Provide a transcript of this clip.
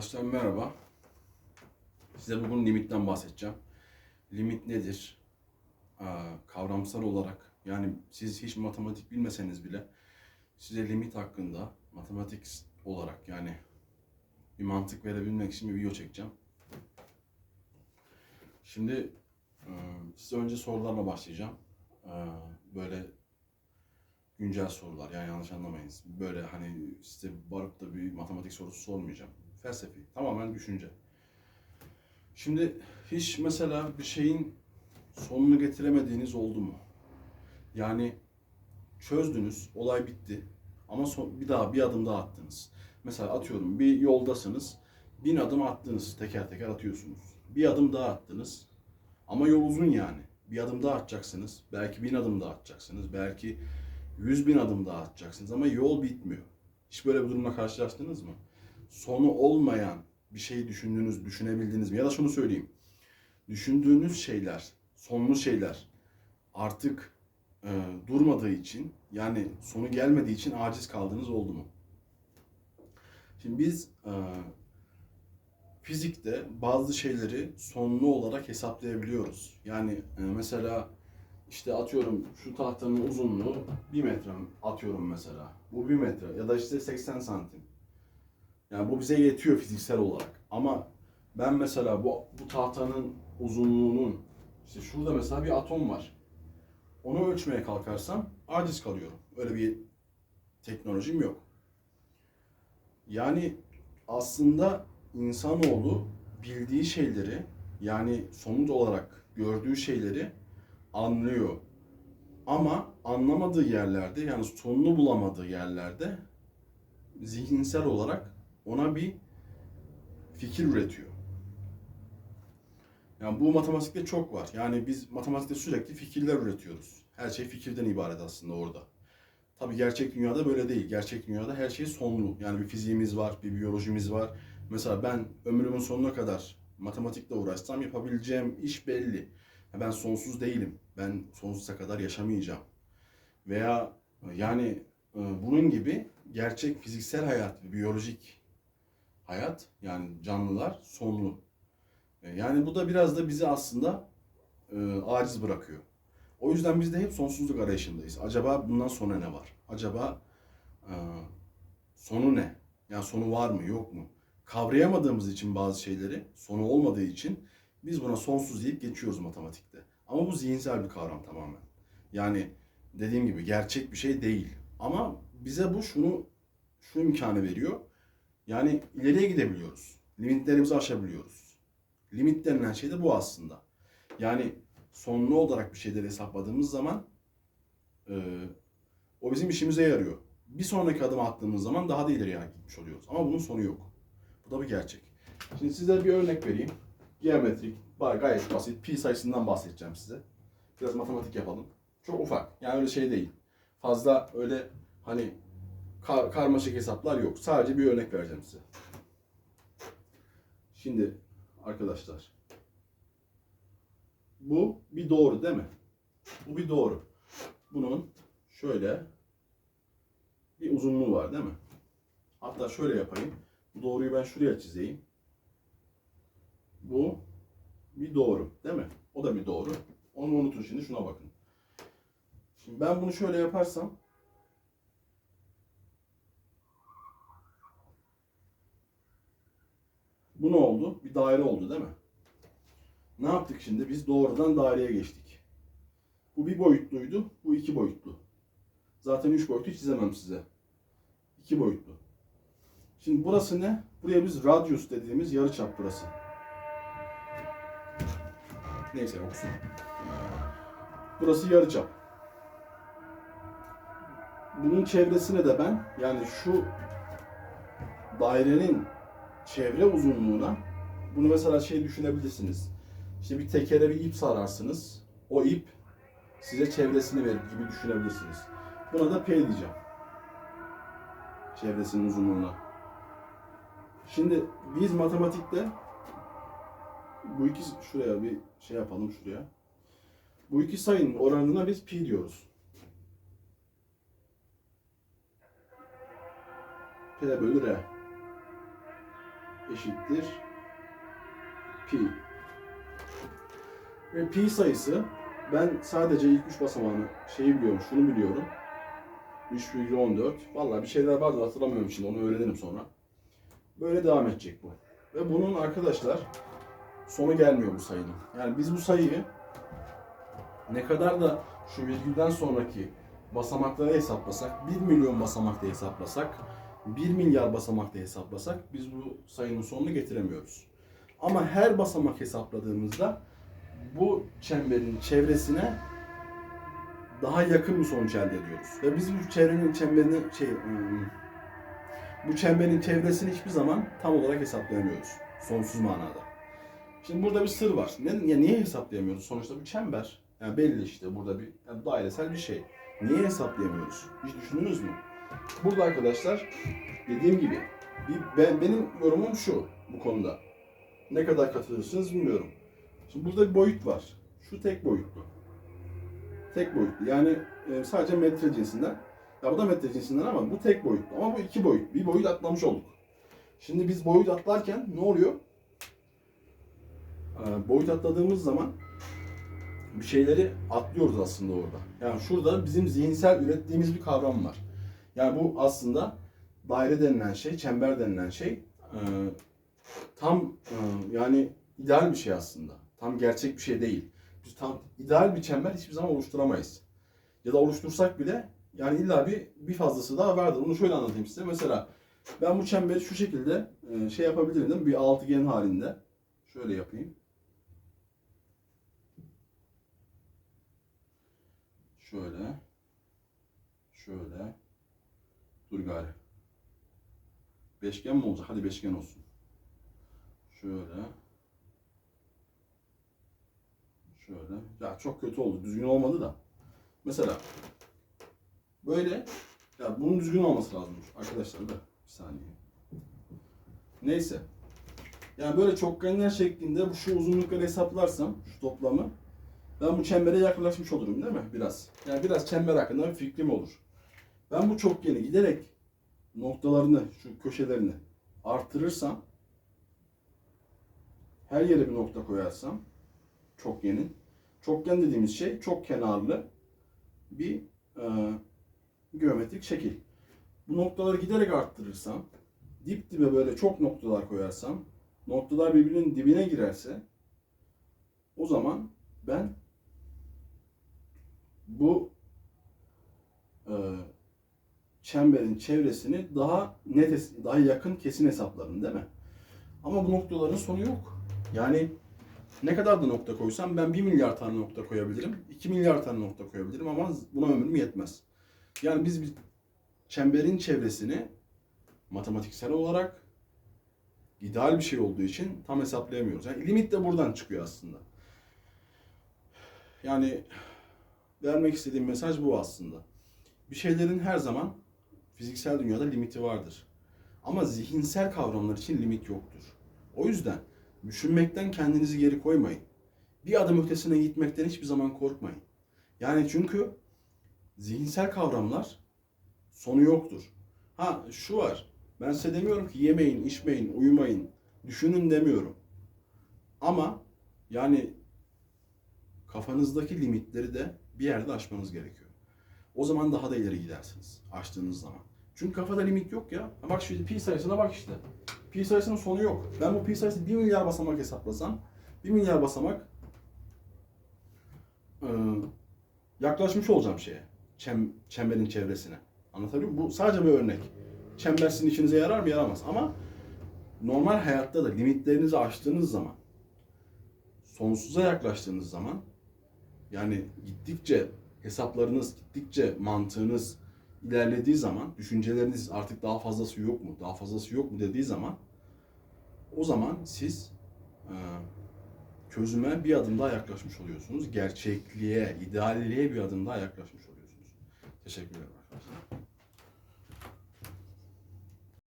Arkadaşlar merhaba. Size bugün limitten bahsedeceğim. Limit nedir? Aa, kavramsal olarak yani siz hiç matematik bilmeseniz bile size limit hakkında matematik olarak yani bir mantık verebilmek için bir video çekeceğim. Şimdi e, size önce sorularla başlayacağım. E, Böyle güncel sorular yani yanlış anlamayın. Böyle hani size varıp da bir matematik sorusu sormayacağım. Felsefi, tamamen düşünce. Şimdi hiç mesela bir şeyin sonunu getiremediğiniz oldu mu? Yani çözdünüz, olay bitti ama son, bir daha bir adım daha attınız. Mesela atıyorum bir yoldasınız, bin adım attınız, teker teker atıyorsunuz. Bir adım daha attınız ama yol uzun yani. Bir adım daha atacaksınız, belki bin adım daha atacaksınız, belki yüz bin adım daha atacaksınız ama yol bitmiyor. Hiç böyle bir durumla karşılaştınız mı? Sonu olmayan bir şeyi düşündüğünüz, düşünebildiniz mi? Ya da şunu söyleyeyim. Düşündüğünüz şeyler, sonlu şeyler artık e, durmadığı için yani sonu gelmediği için aciz kaldığınız oldu mu? Şimdi biz e, fizikte bazı şeyleri sonlu olarak hesaplayabiliyoruz. Yani e, mesela işte atıyorum şu tahtanın uzunluğu 1 metre atıyorum mesela. Bu 1 metre ya da işte 80 santim. Yani bu bize yetiyor fiziksel olarak. Ama ben mesela bu, bu tahtanın uzunluğunun işte şurada mesela bir atom var. Onu ölçmeye kalkarsam aciz kalıyorum. Öyle bir teknolojim yok. Yani aslında insanoğlu bildiği şeyleri yani somut olarak gördüğü şeyleri anlıyor. Ama anlamadığı yerlerde yani sonunu bulamadığı yerlerde zihinsel olarak ona bir fikir üretiyor. Yani bu matematikte çok var. Yani biz matematikte sürekli fikirler üretiyoruz. Her şey fikirden ibaret aslında orada. Tabii gerçek dünyada böyle değil. Gerçek dünyada her şey sonlu. Yani bir fiziğimiz var, bir biyolojimiz var. Mesela ben ömrümün sonuna kadar matematikle uğraşsam yapabileceğim iş belli. Ben sonsuz değilim. Ben sonsuza kadar yaşamayacağım. Veya yani e, bunun gibi gerçek fiziksel hayat, biyolojik hayat yani canlılar sonlu. E, Yani bu da biraz da bizi aslında e, aciz bırakıyor. O yüzden biz de hep sonsuzluk arayışındayız. Acaba bundan sonra ne var? Acaba e, sonu ne? Yani sonu var mı, yok mu? Kavrayamadığımız için bazı şeyleri, sonu olmadığı için biz buna sonsuz deyip geçiyoruz matematikte. Ama bu zihinsel bir kavram tamamen. Yani dediğim gibi gerçek bir şey değil. Ama bize bu şunu şu imkanı veriyor. Yani ileriye gidebiliyoruz. Limitlerimizi aşabiliyoruz. Limit denilen şey de bu aslında. Yani sonlu olarak bir şeyleri hesapladığımız zaman e, o bizim işimize yarıyor. Bir sonraki adım attığımız zaman daha da ileriye gitmiş oluyoruz. Ama bunun sonu yok. Bu da bir gerçek. Şimdi size bir örnek vereyim. Geometrik, gayet basit. Pi sayısından bahsedeceğim size. Biraz matematik yapalım. Çok ufak. Yani öyle şey değil. Fazla öyle hani kar- karmaşık hesaplar yok. Sadece bir örnek vereceğim size. Şimdi arkadaşlar. Bu bir doğru değil mi? Bu bir doğru. Bunun şöyle bir uzunluğu var değil mi? Hatta şöyle yapayım. Bu doğruyu ben şuraya çizeyim. Bu bir doğru değil mi? O da bir doğru. Onu unutun şimdi şuna bakın. Şimdi ben bunu şöyle yaparsam bu ne oldu? Bir daire oldu değil mi? Ne yaptık şimdi? Biz doğrudan daireye geçtik. Bu bir boyutluydu, bu iki boyutlu. Zaten üç boyutlu çizemem size. İki boyutlu. Şimdi burası ne? Buraya biz radius dediğimiz yarıçap burası. Neyse olsun. Burası yarıçap. Bunun çevresine de ben yani şu dairenin çevre uzunluğuna bunu mesela şey düşünebilirsiniz. İşte bir tekere bir ip sararsınız. O ip size çevresini verir gibi düşünebilirsiniz. Buna da P diyeceğim. Çevresinin uzunluğuna. Şimdi biz matematikte bu iki şuraya bir şey yapalım şuraya. Bu iki sayının oranına biz pi diyoruz. P bölü R eşittir pi. Ve pi sayısı ben sadece ilk üç basamağını şeyi biliyorum, şunu biliyorum. 3,14. Vallahi bir şeyler vardı hatırlamıyorum şimdi onu öğrenirim sonra. Böyle devam edecek bu. Ve bunun arkadaşlar sonu gelmiyor bu sayının. Yani biz bu sayıyı ne kadar da şu virgülden sonraki basamakları hesaplasak, 1 milyon basamakta hesaplasak, 1 milyar basamakta hesaplasak biz bu sayının sonunu getiremiyoruz. Ama her basamak hesapladığımızda bu çemberin çevresine daha yakın bir sonuç elde ediyoruz. Ve biz bu çevrenin çemberini şey hmm, bu çemberin çevresini hiçbir zaman tam olarak hesaplayamıyoruz. Sonsuz manada. Şimdi burada bir sır var. Ne, ya niye hesaplayamıyoruz? Sonuçta bir çember. Yani belli işte burada bir yani dairesel bir şey. Niye hesaplayamıyoruz? Hiç düşündünüz mü? Burada arkadaşlar dediğim gibi bir, ben, benim yorumum şu bu konuda. Ne kadar katılırsınız bilmiyorum. Şimdi burada bir boyut var. Şu tek boyutlu. Tek boyutlu. Yani e, sadece metre cinsinden. Ya bu da metre cinsinden ama bu tek boyutlu. Ama bu iki boyut. Bir boyut atlamış olduk. Şimdi biz boyut atlarken ne oluyor? Ee, boyut atladığımız zaman bir şeyleri atlıyoruz aslında orada. Yani şurada bizim zihinsel ürettiğimiz bir kavram var. Yani bu aslında daire denilen şey, çember denilen şey e, tam e, yani ideal bir şey aslında. Tam gerçek bir şey değil. Biz tam ideal bir çember hiçbir zaman oluşturamayız. Ya da oluştursak bile yani illa bir bir fazlası daha vardır. Bunu şöyle anlatayım size. Mesela ben bu çemberi şu şekilde e, şey yapabilirim? Bir altıgen halinde. Şöyle yapayım. Şöyle. Şöyle. Dur gari. Beşgen mi olacak? Hadi beşgen olsun. Şöyle. Şöyle. Ya çok kötü oldu. Düzgün olmadı da. Mesela böyle ya bunun düzgün olması lazımmış arkadaşlar da. Bir saniye. Neyse. Yani böyle çokgenler şeklinde bu şu uzunlukları hesaplarsam şu toplamı ben bu çembere yaklaşmış olurum değil mi? Biraz. Yani biraz çember hakkında bir fikrim olur. Ben bu çokgeni giderek noktalarını, şu köşelerini artırırsam her yere bir nokta koyarsam çokgenin çokgen dediğimiz şey çok kenarlı bir e, geometrik şekil. Bu noktaları giderek arttırırsam dip dibe böyle çok noktalar koyarsam noktalar birbirinin dibine girerse o zaman ben bu e, çemberin çevresini daha net, daha yakın kesin hesaplarım değil mi? Ama bu noktaların sonu yok. Yani ne kadar da nokta koysam ben 1 milyar tane nokta koyabilirim. 2 milyar tane nokta koyabilirim ama buna ömrüm yetmez. Yani biz bir çemberin çevresini matematiksel olarak ideal bir şey olduğu için tam hesaplayamıyoruz. Yani limit de buradan çıkıyor aslında. Yani vermek istediğim mesaj bu aslında. Bir şeylerin her zaman fiziksel dünyada limiti vardır. Ama zihinsel kavramlar için limit yoktur. O yüzden düşünmekten kendinizi geri koymayın. Bir adım ötesine gitmekten hiçbir zaman korkmayın. Yani çünkü zihinsel kavramlar sonu yoktur. Ha şu var. Ben size demiyorum ki yemeyin, içmeyin, uyumayın, düşünün demiyorum. Ama yani kafanızdaki limitleri de bir yerde aşmanız gerekiyor. O zaman daha da ileri gidersiniz aştığınız zaman. Çünkü kafada limit yok ya. Bak şimdi pi sayısına bak işte. Pi sayısının sonu yok. Ben bu pi sayısı 1 milyar basamak hesaplasam 1 milyar basamak e, yaklaşmış olacağım şeye. Çem, çemberin çevresine. Anlatabiliyor muyum? Bu sadece bir örnek. Çember sizin işinize yarar mı? Yaramaz. Ama normal hayatta da limitlerinizi aştığınız zaman sonsuza yaklaştığınız zaman yani gittikçe hesaplarınız, gittikçe mantığınız ilerlediği zaman, düşünceleriniz artık daha fazlası yok mu, daha fazlası yok mu dediği zaman o zaman siz e, çözüme bir adım daha yaklaşmış oluyorsunuz. Gerçekliğe, idealliğe bir adım daha yaklaşmış oluyorsunuz. Teşekkür ederim arkadaşlar.